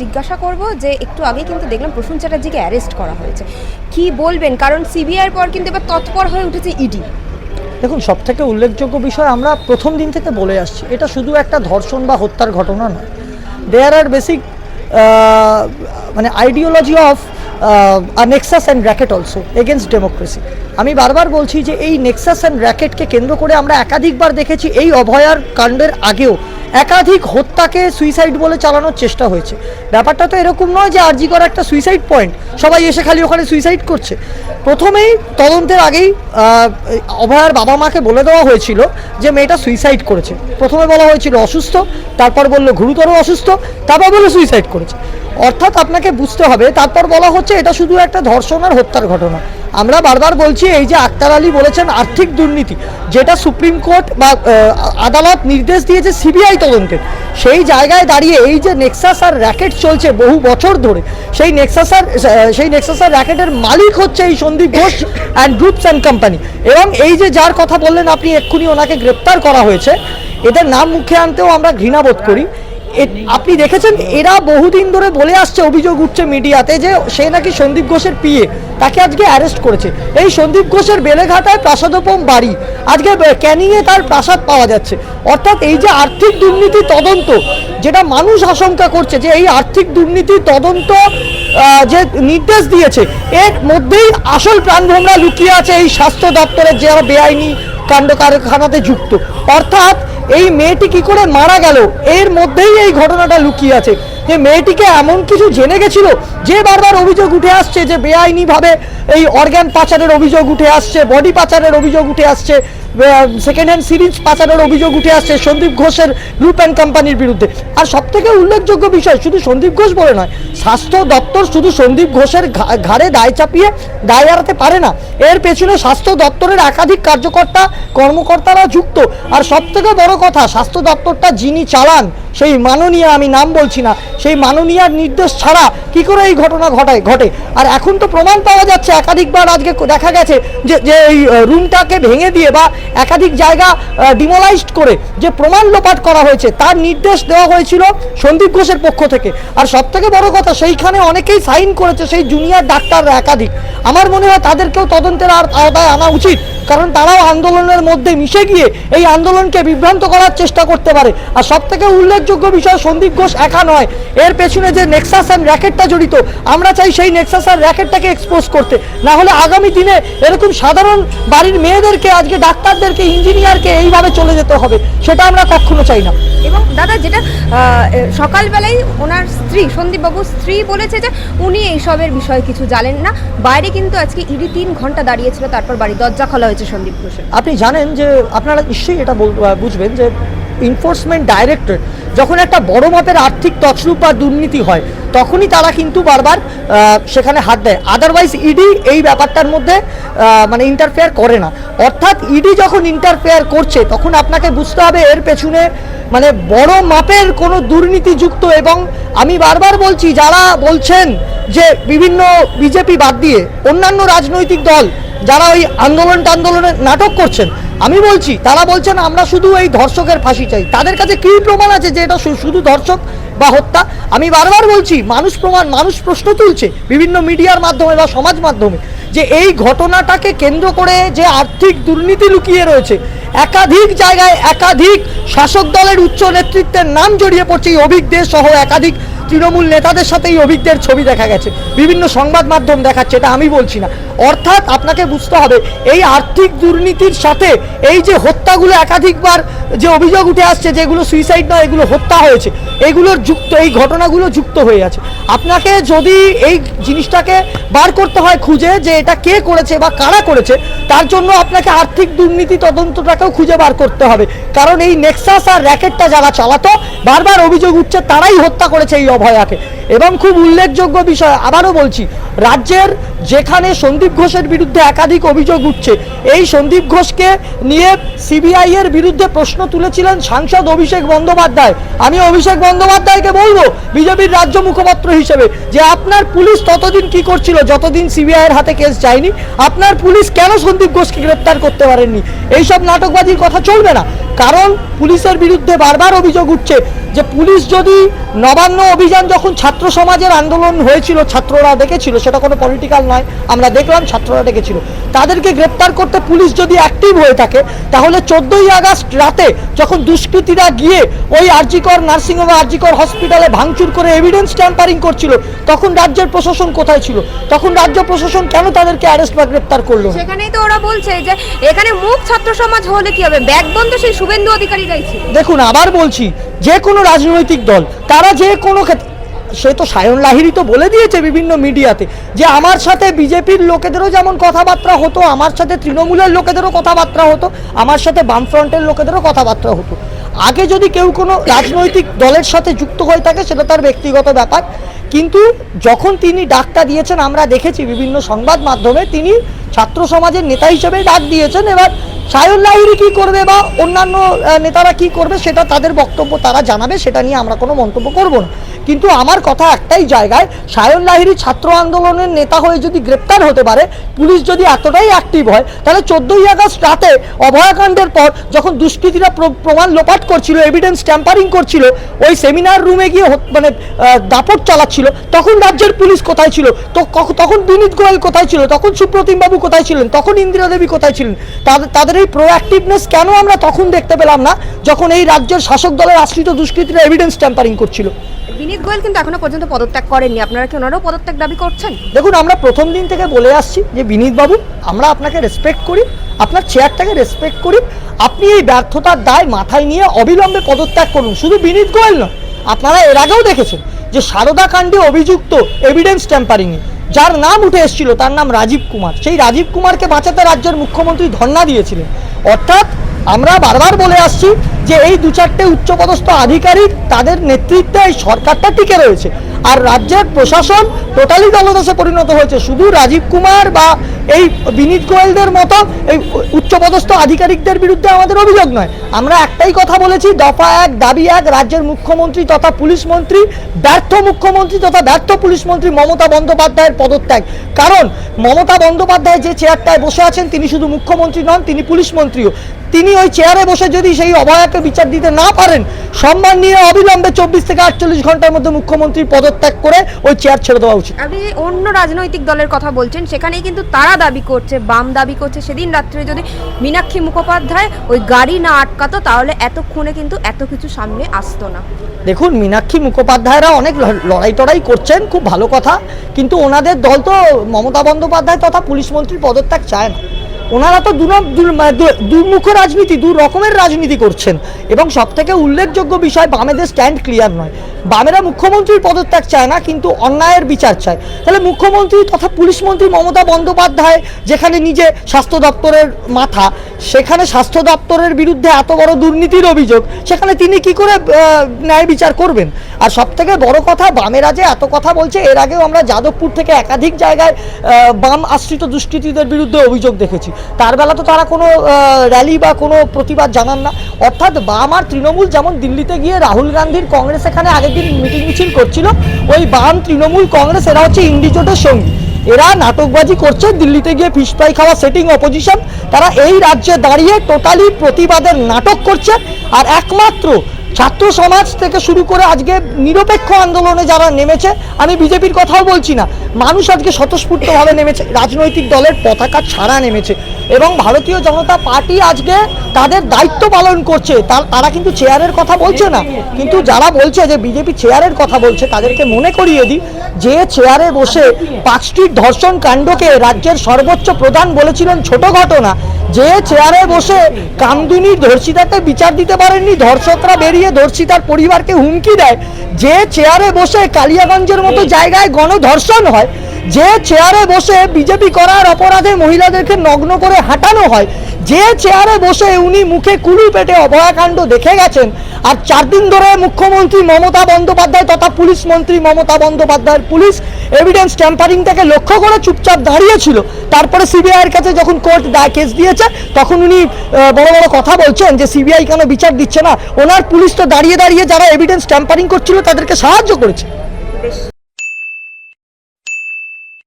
জিজ্ঞাসা করব যে একটু আগে কিন্তু দেখলাম প্রসূন চ্যাটার্জিকে অ্যারেস্ট করা হয়েছে। কি বলবেন? কারণ সিবিআইয়ের পর কিন্তু এবার তৎপর হয়ে উঠেছে ইডি দেখুন সব থেকে উল্লেখযোগ্য বিষয় আমরা প্রথম দিন থেকে বলে আসছি, এটা শুধু একটা ধর্ষণ বা হত্যার ঘটনা নয়। দেয়ার আর বেসিক মানে ideology of a nexus and racket also against democracy আমি বারবার বলছি যে এই নেক্সাস অ্যান্ড র্যাকেটকে কেন্দ্র করে আমরা একাধিকবার দেখেছি এই অভয়ার কাণ্ডের আগেও। একাধিক হত্যাকে সুইসাইড বলে চালানোর চেষ্টা হয়েছে। ব্যাপারটা তো এরকম নয় যে আরজি করা একটা সুইসাইড পয়েন্ট সবাই এসে খালি ওখানে সুইসাইড করছে। প্রথমেই তদন্তের আগেই অভয়ার বাবা মাকে বলে দেওয়া হয়েছিল যে মেয়েটা সুইসাইড করেছে। প্রথমে বলা হয়েছিল অসুস্থ, তারপর বলল গুরুতর অসুস্থ, তারপর বলল সুইসাইড করেছে। অর্থাৎ আপনাকে বুঝতে হবে, তারপর বলা হচ্ছে এটা শুধু একটা ধর্ষণ আর হত্যার ঘটনা। আমরা বারবার বলছি, এই যে আক্তার আলী বলেছেন আর্থিক দুর্নীতি, যেটা সুপ্রিম কোর্ট বা আদালত নির্দেশ দিয়েছে সিবিআই তদন্তের সেই জায়গায় দাঁড়িয়ে এই যে নেক্সাস আর র্যাকেট চলছে বহু বছর ধরে, সেই নেক্সাস আর সেই নেক্সাস আর র্যাকেটের মালিক হচ্ছে এই Sandip Ghosh and groups and company এবং এই যে যার কথা বললেন আপনি এক্ষুনি ওনাকে গ্রেপ্তার করা হয়েছে, এদের নাম মুখে আনতেও আমরা ঘৃণাবোধ করি। আপনি দেখেছেন, এরা বহুদিন ধরে বলে আসছে, অভিযোগ উঠছে মিডিয়াতে যে সে নাকি সন্দীপ ঘোষের পিএ, তাকে আজকে অ্যারেস্ট করেছে। এই সন্দীপ ঘোষের বেলেঘাটায় প্রাসাদোপম বাড়ি। আজকে ক্যানিংয়ে তার প্রাসাদ পাওয়া যাচ্ছে। অর্থাৎ এই যে আর্থিক দুর্নীতি তদন্ত, যেটা মানুষ আশঙ্কা করছে যে এই আর্থিক দুর্নীতি তদন্ত যে নির্দেশ দিয়েছে, এর মধ্যেই আসল প্রাণভোমরা লুকিয়ে আছে এই স্বাস্থ্য দপ্তরের যে বেআইনি কাণ্ড কারখানাতে যুক্ত। অর্থাৎ এই মেয়েটি কি করে মারা গেল? এর মধ্যেই এই ঘটনাটা লুকিয়ে আছে। যে মেয়েটিকে এমন কিছু জেনে গেছিল, যে বারবার অভিযোগ উঠে আসছে, যে বেআইনিভাবে এই অর্গ্যান পাচারের অভিযোগ উঠে আসছে, বডি পাচারের অভিযোগ উঠে আসছে সেকেন্ড হ্যান্ড সিরিজ পাচারের অভিযোগ উঠে আসছে সন্দীপ ঘোষের গ্রুপ অ্যান্ড কোম্পানির বিরুদ্ধে। আর সব থেকে উল্লেখযোগ্য বিষয়, শুধু সন্দীপ ঘোষ বলে নয়, স্বাস্থ্য দপ্তর শুধু সন্দীপ ঘোষের ঘাড়ে দায় চাপিয়ে দায় এড়াতে পারে না। এর পেছনে স্বাস্থ্য দপ্তরের একাধিক কার্যকর্তা, কর্মকর্তারা যুক্ত। আর সব থেকে বড় কথা, স্বাস্থ্য দপ্তরটা যিনি চালান, সেই মাননীয়া আমি নাম বলছি না, সেই মাননীয়ার নির্দেশ ছাড়া কি করে এই ঘটনা ঘটায়, ঘটে? আর এখন তো প্রমাণ পাওয়া যাচ্ছে, একাধিকবার আজকে দেখা গেছে যে যে এই রুমটাকে ভেঙে দিয়ে বা একাধিক জায়গা ডিমোলাইজড করে যে প্রমাণ লোপাট করা হয়েছে, তার নির্দেশ দেওয়া হয়েছিল সন্দীপ ঘোষের পক্ষ থেকে। আর সব থেকে বড় কথা, সেইখানে অনেকেই সাইন করেছে সেই জুনিয়র ডাক্তাররা একাধিক। আমার মনে হয় তাদেরকেও তদন্তের আওতায় আনা উচিত কারণ তারাও আন্দোলনের মধ্যে মিশে গিয়ে এই আন্দোলনকে বিভ্রান্ত করার চেষ্টা করতে পারে। আর সব থেকে উল্লেখযোগ্য বিষয় সন্দীপ ঘোষ একা নয়। এর পেছনে যে নেক্সাস অ্যান্ড র্যাকেটটা জড়িত আমরা চাই সেই নেক্সাস আর র্যাকেটটাকে এক্সপোজ করতে। না হলে আগামী দিনে এরকম সাধারণ বাড়ির মেয়েদেরকে আজকে ডাক্তারদেরকে ইঞ্জিনিয়ারকে এইভাবে চলে যেতে হবে সেটা আমরা কখনো চাই না। এবং দাদা যেটা আহ, সকালবেলাই ওনার স্ত্রী সন্দীপবাবুর স্ত্রী বলেছে যে উনি এইসবের বিষয়ে কিছু জানেন না। বাইরে কিন্তু আজকে ইডি তিন ঘণ্টা দাঁড়িয়েছিল, তারপর বাড়ি দরজা খোলা হয়েছে সন্দীপ ঘোষের। আপনি জানেন যে আপনারা নিশ্চয়ই এটা বুঝবেন যে ইনফোর্সমেন্ট ডাইরেক্টর যখন একটা বড় মাপের আর্থিক তছরূপ বা দুর্নীতি হয়, তখনই তারা কিন্তু বারবার সেখানে হাত দেয়। আদারওয়াইজ ইডি এই ব্যাপারটার মধ্যে মানে ইন্টারফেয়ার করে না। অর্থাৎ ইডি যখন ইন্টারফেয়ার করছে, তখন আপনাকে বুঝতে হবে এর পেছনে মানে বড় মাপের কোনো দুর্নীতিযুক্ত এবং আমি বারবার বলছি, যারা বলছেন যে বিভিন্ন বিজেপি বাদ দিয়ে অন্যান্য রাজনৈতিক দল, যারা ওই আন্দোলন টান্দোলনের নাটক করছেন আমি বলছি, তারা বলছেন আমরা শুধু এই ধর্ষকের ফাঁসি চাই। তাদের কাছে কী প্রমাণ আছে যে এটা শুধু ধর্ষক বা হত্যা? আমি বারবার বলছি, মানুষ প্রমাণ, মানুষ প্রশ্ন তুলছে বিভিন্ন মিডিয়ার মাধ্যমে বা সমাজ মাধ্যমে যে এই ঘটনাটাকে কেন্দ্র করে যে আর্থিক দুর্নীতি লুকিয়ে রয়েছে, একাধিক জায়গায় একাধিক শাসক দলের উচ্চ নেতৃত্বের নাম জড়িয়ে পড়ছে এই অভিজ্ঞদের সহ একাধিক তৃণমূল নেতাদের সাথে এই অভিজ্ঞদের ছবি দেখা গেছে, বিভিন্ন সংবাদ মাধ্যম দেখাচ্ছে, এটা আমি বলছি না। অর্থাৎ আপনাকে বুঝতে হবে, এই আর্থিক দুর্নীতির সাথে এই যে হত্যাগুলো একাধিকবার যে অভিযোগ উঠে আসছে, যেগুলো সুইসাইড নয়, এগুলো হত্যা হয়েছে এগুলোর যুক্ত, এই ঘটনাগুলো যুক্ত হয়ে আছে। আপনাকে যদি এই জিনিসটাকে বার করতে হয় খুঁজে যে এটা কে করেছে বা কারা করেছে, তার জন্য আপনাকে আর্থিক দুর্নীতি তদন্তটাকেও খুঁজে বার করতে হবে। কারণ এই নেক্সাস আর র্যাকেটটা যারা চালাতো, বারবার অভিযোগ উঠছে, তারাই হত্যা করেছে এই অভয়াকে। এবং খুব উল্লেখযোগ্য বিষয়, আবারও বলছি, রাজ্যের যেখানে সন্দীপ ঘোষের বিরুদ্ধে একাধিক অভিযোগ উঠছে, এই সন্দীপ ঘোষকে নিয়ে সিবিআই এর বিরুদ্ধে প্রশ্ন তুলেছিলেন সাংসদ অভিষেক বন্দ্যোপাধ্যায়। আমি অভিষেক বন্দ্যোপাধ্যায়কে বলব, বিজেপির রাজ্য মুখপাত্র হিসেবে, যে আপনার পুলিশ ততদিন কি করছিল, যতদিন সিবিআই এর হাতে কেস যায়নি, আপনার পুলিশ কেন সন্দীপ ঘোষকে গ্রেপ্তার করতে পারেননি? এইসব নাটকবাজির কথা চলবে না। কারণ পুলিশের বিরুদ্ধে বারবার অভিযোগ উঠছে যে পুলিশ যদি নবান্ন অভিযান যখন ছাত্র সমাজের আন্দোলন হয়েছিল, ছাত্ররা দেখেছিল, সেটা কোনো পলিটিক্যাল নয়, আমরা দেখলাম ছাত্ররা দেখেছিল। তাদেরকে গ্রেপ্তার করতে পুলিশ যদি অ্যাক্টিভ হয়ে থাকে, তাহলে চোদ্দোই আগস্ট রাতে যখন দুষ্কৃতীরা গিয়ে ওই আরজিকর নার্সিংহোম, আরজিকর হসপিটালে ভাঙচুর করে এভিডেন্স ট্যাম্পারিং করছিল, তখন রাজ্যের প্রশাসন কোথায় ছিল? তখন রাজ্য প্রশাসন কেন তাদেরকে অ্যারেস্ট বা গ্রেপ্তার করল? সেখানেই তো ওরা বলছে যে, এখানে মুখ ছাত্র সমাজ হলে কি হবে? ব্যাকবন্ধ সেই শুভেন্দু অধিকারীরাই ছিল দেখুন, আবার বলছি, যে কোনো রাজনৈতিক দল, তারা যে কোনো ক্ষেত্রে, সে তো সায়ন লাহিরি তো বলে দিয়েছে বিভিন্ন মিডিয়াতে, যে আমার সাথে বিজেপির লোকেদেরও যেমন কথাবার্তা হতো, আমার সাথে তৃণমূলের লোকেদেরও কথাবার্তা হতো, আমার সাথে বামফ্রন্টের লোকেদেরও কথাবার্তা হতো। আগে যদি কেউ কোনো রাজনৈতিক দলের সাথে যুক্ত হয়ে থাকে, সেটা তার ব্যক্তিগত ব্যাপার। কিন্তু যখন তিনি ডাকটা দিয়েছেন, আমরা দেখেছি বিভিন্ন সংবাদ মাধ্যমে তিনি ছাত্র সমাজের নেতা হিসেবে ডাক দিয়েছেন। এবার সায়ন লাহিরি কি করবে বা অন্যান্য নেতারা কি করবে সেটা তাদের বক্তব্য তারা জানাবে, সেটা নিয়ে আমরা কোনো মন্তব্য করব না। কিন্তু আমার কথা একটাই জায়গায়, সায়ন লাহিরি ছাত্র আন্দোলনের নেতা হয়ে যদি গ্রেপ্তার হতে পারে, পুলিশ যদি এতটাই অ্যাক্টিভ হয়, তাহলে চোদ্দোই আগস্ট রাতে অভয়াকাণ্ডের পর যখন দুষ্কৃতীরা প্র- প্রমাণ লোপাট করছিল এভিডেন্স ট্যাম্পারিং করছিল, ওই সেমিনার রুমে গিয়ে মানে দাপট চালাচ্ছিল, তখন রাজ্যের পুলিশ কোথায় ছিল? তো তখন বিনীত গোয়েল কোথায় ছিল? তখন সুপ্রতিম বাবু কোথায় ছিলেন? তখন ইন্দিরা দেবী কোথায় ছিলেন? তাদের তাদের এই প্রোঅ্যাক্টিভনেস কেন আমরা তখন দেখতে পেলাম না, যখন এই রাজ্যের শাসক দলের আশ্রিত দুষ্কৃতীরা এভিডেন্স ট্যাম্পারিং করছিল? বিনীত গোয়েল কিন্তু এখনও পর্যন্ত পদত্যাগ করেননি। আপনারা কি ওনারও পদত্যাগ দাবি করছেন? দেখুন, আমরা প্রথম দিন থেকে বলে আসছি যে, বিনীত বাবু, আমরা আপনাকে রেসপেক্ট করি, আপনার চেয়ারটাকে রেসপেক্ট করি, আপনি এই ব্যর্থতার দায় মাথায় নিয়ে অবিলম্বে পদত্যাগ করুন। শুধু বিনীত গোয়েল নয়, আপনারা এর আগেও দেখেছেন যে, সারদা কাণ্ডে অভিযুক্ত এভিডেন্স ট্যাম্পারিংয়ে যার নাম উঠে এসেছিল, তার নাম রাজীব কুমার। সেই রাজীব কুমারকে বাঁচাতে রাজ্যের মুখ্যমন্ত্রী ধর্ণা দিয়েছিলেন। অর্থাৎ, আমরা বারবার বলে আসছি যে এই দু চারটে উচ্চপদস্থ আধিকারিক তাদের নেতৃত্বে এই সরকারটা টিকে রয়েছে। আর রাজ্যের প্রশাসন টোটালি দলদাসে পরিণত হয়েছে। শুধু রাজীব কুমার বা এই বিনীত গোয়েলদের মতো এই উচ্চপদস্থ আধিকারিকদের বিরুদ্ধে আমাদের অভিযোগ নয়। আমরা একটাই কথা বলেছি, দফা এক, দাবি এক, রাজ্যের মুখ্যমন্ত্রী তথা পুলিশ মন্ত্রী, ব্যর্থ মুখ্যমন্ত্রী তথা ব্যর্থ পুলিশ মন্ত্রী মমতা বন্দ্যোপাধ্যায়ের পদত্যাগ। কারণ মমতা বন্দ্যোপাধ্যায় যে চেয়ারটায় বসে আছেন, তিনি শুধু মুখ্যমন্ত্রী নন, তিনি পুলিশ মন্ত্রীও। তিনি ওই চেয়ারে বসে যদি সেই অভয়াকে বিচার দিতে না পারেন সম্মান নিয়ে অবিলম্বে চব্বিশ থেকে আটচল্লিশ ঘণ্টার মধ্যে মুখ্যমন্ত্রীর পদত্যাগ করে ওই চেয়ার ছেড়ে দেওয়া উচিত। আপনি অন্য রাজনৈতিক দলের কথা বলছেন সেখানেই কিন্তু তারা দাবি করছে বাম দাবি করছে। সেদিন রাত্রে যদি মীনাক্ষী মুখোপাধ্যায় ওই গাড়ি না আটকাতো তাহলে এতক্ষণে কিন্তু এত কিছু সামনে আসতো না। দেখুন মীনাক্ষী মুখোপাধ্যায়রা অনেক লড়াই টড়াই করছেন খুব ভালো কথা কিন্তু ওনাদের দল তো মমতা বন্দ্যোপাধ্যায় তথা পুলিশ মন্ত্রীর পদত্যাগ চায় না। ওনারা তো দু ন- দু- মানে দুমুখ রাজনীতি, দু রকমের রাজনীতি করছেন। এবং সবথেকে উল্লেখযোগ্য বিষয় বামেদের স্ট্যান্ড ক্লিয়ার নয়। বামেরা মুখ্যমন্ত্রীর পদত্যাগ চায় না, কিন্তু অন্যায়ের বিচার চায়। তাহলে মুখ্যমন্ত্রী তথা পুলিশ মন্ত্রী মমতা বন্দ্যোপাধ্যায় যেখানে নিজে স্বাস্থ্য দপ্তরের মাথা, সেখানে স্বাস্থ্য দপ্তরের বিরুদ্ধে এত বড় দুর্নীতির অভিযোগ, সেখানে তিনি কি করে ন্যায় বিচার করবেন? আর সব থেকে বড় কথা, বামেরা যে এত কথা বলছে, এর আগেও আমরা যাদবপুর থেকে একাধিক জায়গায় বাম আশ্রিত দুষ্কৃতীদের বিরুদ্ধে অভিযোগ দেখেছি। তার বেলা তো তারা কোনো র্যালি বা কোনো প্রতিবাদ জানান না। অর্থাৎ বাম আর তৃণমূল যেমন দিল্লিতে গিয়ে রাহুল গান্ধীর কংগ্রেস এখানে আগের দিন মিটিং মিছিল করছিল, ওই বাম তৃণমূল কংগ্রেস, এরা হচ্ছে ইন্ডিজোটের সঙ্গী। এরা নাটকবাজি করছে, দিল্লিতে গিয়ে ফিশ ফ্রাই খাওয়া সেটিং অপোজিশন তারা এই রাজ্যে দাঁড়িয়ে টোটালি প্রতিবাদের নাটক করছে। আর একমাত্র ছাত্র সমাজ থেকে শুরু করে আজকে নিরপেক্ষ আন্দোলনে যারা নেমেছে, আমি বিজেপির কথাও বলছি না মানুষ আজকে স্বতঃস্ফূর্তভাবে নেমেছে। রাজনৈতিক দলের পতাকা ছাড়া নেমেছে। এবং ভারতীয় জনতা পার্টি আজকে তাদের দায়িত্ব পালন করছে। তার কিন্তু চেয়ারের কথা বলছে না। কিন্তু যারা বলছে যে বিজেপি চেয়ারের কথা বলছে, তাদেরকে মনে করিয়ে দিই, যে চেয়ারে বসে পাঁচ স্ট্রিট ধর্ষণ কাণ্ডকে রাজ্যের সর্বোচ্চ প্রধান বলেছিলেন ছোট ঘটনা। যে চেয়ারে বসে কামদুনি ধর্ষিতাকে বিচার দিতে পারেননি, ধর্ষকরা বেরিয়ে ধর্ষিতার পরিবারকে হুমকি দেয় যে চেয়ারে বসে কালিয়াগঞ্জের মতো জায়গায় গণধর্ষণ হয় যে চেয়ারে বসে বিজেপি করার অপরাধে মহিলাদেরকে নগ্ন করে হাঁটানো হয় যে চেয়ারে বসে উনি মুখে কুলু পেটে অভয়াকাণ্ড দেখে গেছেন আর চার দিন ধরে মুখ্যমন্ত্রী মমতা বন্দ্যোপাধ্যায় তথা পুলিশ মন্ত্রী মমতা বন্দ্যোপাধ্যায়ের পুলিশ এভিডেন্স ট্যাম্পারিংটাকে লক্ষ্য করে চুপচাপ দাঁড়িয়েছিল। তারপরে সিবিআইয়ের কাছে যখন কোর্ট কেস দিয়েছে, তখন উনি বড় বড় কথা বলছেন যে সিবিআই কেন বিচার দিচ্ছে না? ওনার পুলিশ তো দাঁড়িয়ে দাঁড়িয়ে যারা এভিডেন্স ট্যাম্পারিং করছিল তাদেরকে সাহায্য করেছে।